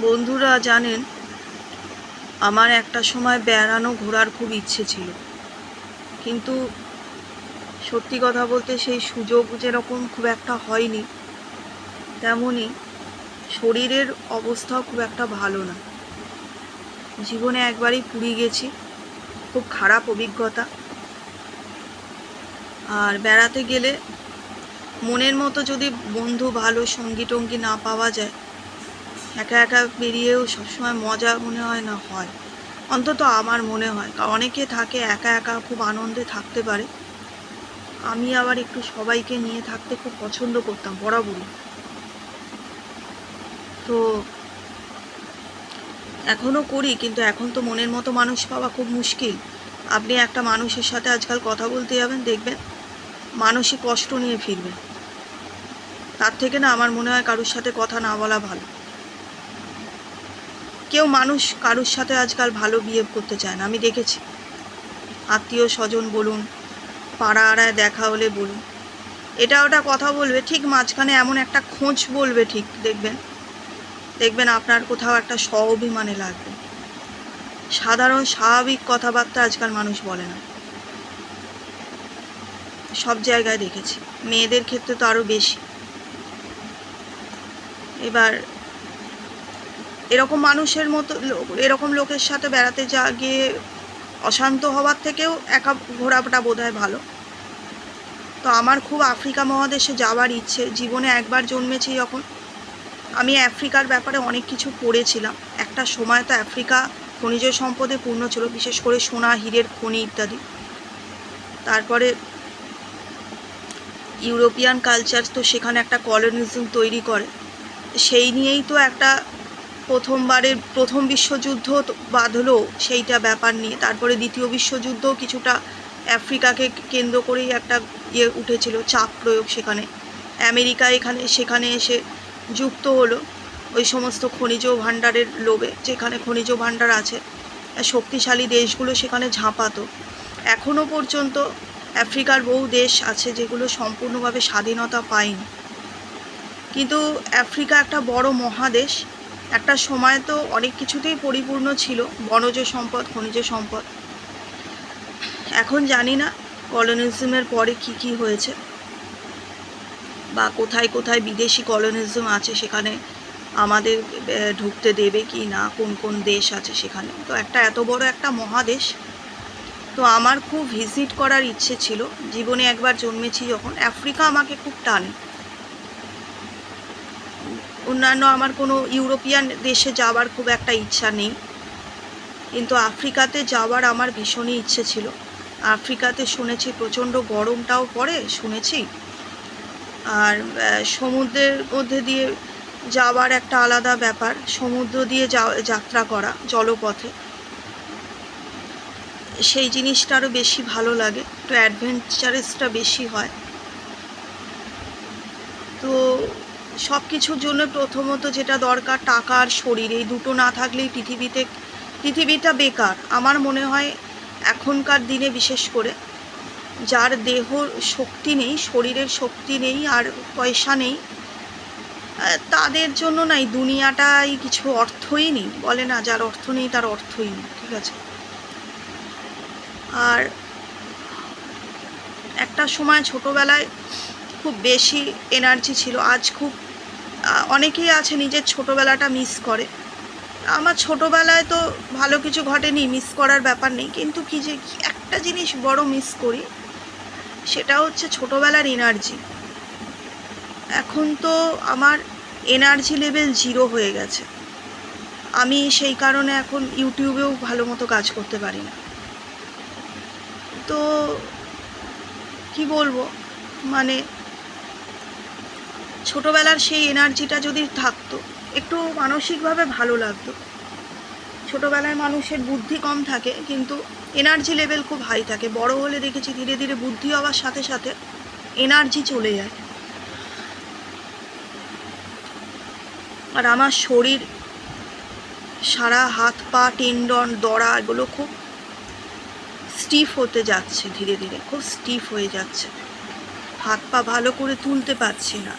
বন্ধুরা জানেন, আমার একটা সময় বেড়ানো ঘোরার খুব ইচ্ছে ছিল। কিন্তু সত্যি কথা বলতে সেই সুযোগ যেরকম খুব একটা হয়নি তেমনই শরীরের অবস্থাও খুব একটা ভালো না। জীবনে একবারই পুরী গেছি, খুব খারাপ অভিজ্ঞতা। আর বেড়াতে গেলে মনের মতো যদি বন্ধু ভালো সঙ্গী টঙ্গী না পাওয়া যায় একা একা বেরিয়েও সবসময় মজা মনে হয় না, হয়। অন্তত আমার মনে হয় অনেকে থাকে একা একা খুব আনন্দে থাকতে পারে। আমি আবার একটু সবাইকে নিয়ে থাকতে খুব পছন্দ করতাম, বরাবরই। তো এখনও করি, কিন্তু এখন তো মনের মতো মানুষ পাওয়া খুব মুশকিল। আপনি একটা মানুষের সাথে আজকাল কথা বলতে যাবেন, দেখবেন মানসিক কষ্ট নিয়ে ফিরবেন। তার থেকে না আমার মনে হয় কারোর সাথে কথা না বলা ভালো। কেউ মানুষ কারোর সাথে আজকাল ভালো বিহেভ করতে চায় না। আমি দেখেছি। আত্মীয় স্বজন বলুন পাড়া আড়ায় দেখা হলে বলুন। এটা ওটা কথা বলবে, ঠিক মাঝখানে এমন একটা খোঁজ বলবে, ঠিক দেখবেন। দেখবেন আপনার কোথাও একটা স্ব অভিমানে লাগবে। সাধারণ স্বাভাবিক কথাবার্তা আজকাল মানুষ বলে না। সব জায়গায় দেখেছি। মেয়েদের ক্ষেত্রে তো আরও বেশি। এবার এরকম মানুষের মতো, এরকম লোকের সাথে বেড়াতে যা গিয়ে অশান্ত হওয়ার থেকেও একা ঘোরাটা বোধ হয় ভালো। তো আমার খুব আফ্রিকা মহাদেশে যাওয়ার ইচ্ছে, জীবনে একবার জন্মেছি যখন। আমি আফ্রিকার ব্যাপারে অনেক কিছু পড়েছিলাম। একটা সময় তো আফ্রিকা খনিজ সম্পদে পূর্ণ ছিল, বিশেষ করে সোনা, হীরের খনি ইত্যাদি। তারপরে ইউরোপিয়ান কালচার তো সেখানে একটা কলোনিজম তৈরি করে। সেই নিয়েই তো একটা প্রথমবারের প্রথম বিশ্বযুদ্ধ বাঁধলো সেইটা ব্যাপার নিয়ে। তারপরে দ্বিতীয় বিশ্বযুদ্ধও কিছুটা আফ্রিকাকে কেন্দ্র করেই একটা ইয়ে উঠেছিল, চাপ প্রয়োগ সেখানে। আমেরিকা এখানে, সেখানে এসে যুক্ত হলো ওই সমস্ত খনিজ ভাণ্ডারের লোভে, যেখানে খনিজ ভাণ্ডার আছে। শক্তিশালী দেশগুলো সেখানে ঝাঁপাতো। এখনও পর্যন্ত আফ্রিকার বহু দেশ আছে যেগুলো সম্পূর্ণভাবে স্বাধীনতা পায়নি। কিন্তু আফ্রিকা একটা বড় মহাদেশ। একটা সময় তো অনেক কিছুতেই পরিপূর্ণ ছিল, বনজ সম্পদ, খনিজ সম্পদ। এখন জানি না কলোনিজমের পরে কি কি হয়েছে, বা কোথায় কোথায় বিদেশি কলোনিজম আছে সেখানে আমাদের ঢুকতে দেবে কি না, কোন কোন দেশ আছে সেখানে। তো একটা এত বড় একটা মহাদেশ, তো আমার খুব ভিজিট করার ইচ্ছে ছিল। জীবনে একবার জন্মেছি যখন, আফ্রিকা আমাকে খুব টানে। অন্যান্য আমার কোনো ইউরোপিয়ান দেশে যাওয়ার খুব একটা ইচ্ছা নেই। কিন্তু আফ্রিকাতে যাওয়ার আমার ভীষণই ইচ্ছে ছিল। আফ্রিকাতে শুনেছি প্রচণ্ড গরমটাও পড়ে, শুনেছি। আর সমুদ্রের মধ্যে দিয়ে যাওয়ার একটা আলাদা ব্যাপার, সমুদ্র দিয়ে যাত্রা করা, জলপথে। সেই জিনিসটা আরও বেশি ভালো লাগে, একটু অ্যাডভেঞ্চারাসটা বেশি হয়। তো সব কিছুর জন্য প্রথমত যেটা দরকার টাকা আর শরীর। এই দুটো না থাকলেই পৃথিবীতে, পৃথিবীটা বেকার। আমার মনে হয় এখনকার দিনে বিশেষ করে যার দেহ শক্তি নেই, শরীরের শক্তি নেই আর পয়সা নেই তাদের জন্য না এই দুনিয়াটাই কিছু অর্থই নেই। বলে না যার অর্থ নেই তার অর্থই নেই, ঠিক আছে? আর একটা সময় ছোটোবেলায় খুব বেশি এনার্জি ছিল। আজ খুব অনেকেই আছে নিজের ছোটোবেলাটা মিস করে। আমার ছোটোবেলায় তো ভালো কিছু ঘটেনি মিস করার ব্যাপার নেই। কিন্তু কি যে একটা জিনিস বড় মিস করি, সেটা হচ্ছে ছোটোবেলার এনার্জি এখন তো আমার এনার্জি লেভেল জিরো হয়ে গেছে। আমি সেই কারণে এখন ইউটিউবেও ভালো মতো কাজ করতে পারি না। তো কি বলব? মানে ছোটোবেলার সেই এনার্জিটা যদি থাকতো, একটু মানসিকভাবে ভালো লাগতো। ছোটোবেলায় মানুষের বুদ্ধি কম থাকে, কিন্তু এনার্জি লেভেল খুব হাই থাকে। বড় হলে দেখেছি ধীরে ধীরে বুদ্ধি হওয়ার সাথে সাথে এনার্জি চলে যায়। আর আমার শরীর, সারা হাত পা, টেন্ডন, দড়া এগুলো খুব স্টিফ হতে যাচ্ছে ধীরে ধীরে, খুব স্টিফ হয়ে যাচ্ছে। হাত পা ভালো করে তুলতে পারছি না।